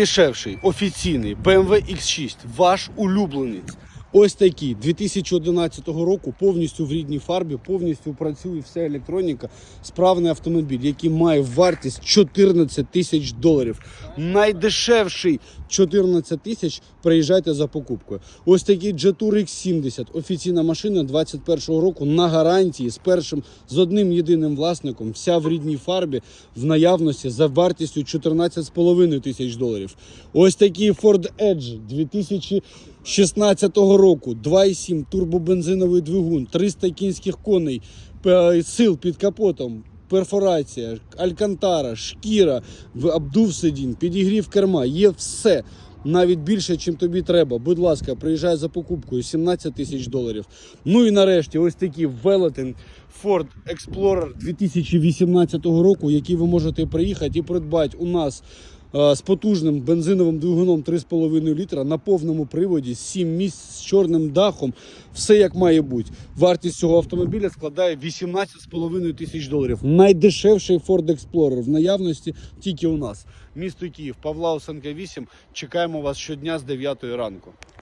Дешевший офіційний BMW X6, ваш улюбленець. Ось такий 2011 року, повністю в рідній фарбі, повністю працює вся електроніка, справний автомобіль, який має вартість 14 тисяч доларів. Найдешевший 14 тисяч. Приїжджайте за покупкою. Ось такий Jetour X70, офіційна машина 21 року на гарантії з першим з одним єдиним власником, вся в рідній фарбі в наявності за вартістю 14,5 тисяч доларів. Ось такий Ford Edge 2016 року, 2,7 турбобензиновий двигун, 300 кінських коней, сил під капотом. Перфорація, алькантара, шкіра, обдув сидінь, підігрів керма, є все. Навіть більше, чим тобі треба. Будь ласка, приїжджай за покупкою 17 тисяч доларів. Ну і нарешті, ось такий велетень Ford Explorer 2018 року, який ви можете приїхати і придбати у нас з потужним бензиновим двигуном 3,5 літра на повному приводі, 7 місць з чорним дахом. Все як має бути. Вартість цього автомобіля складає 18,5 тисяч доларів. Найдешевший Ford Explorer в наявності тільки у нас. Місто Київ, Павла Осенка 8. Чекаємо вас щодня з 9 ранку.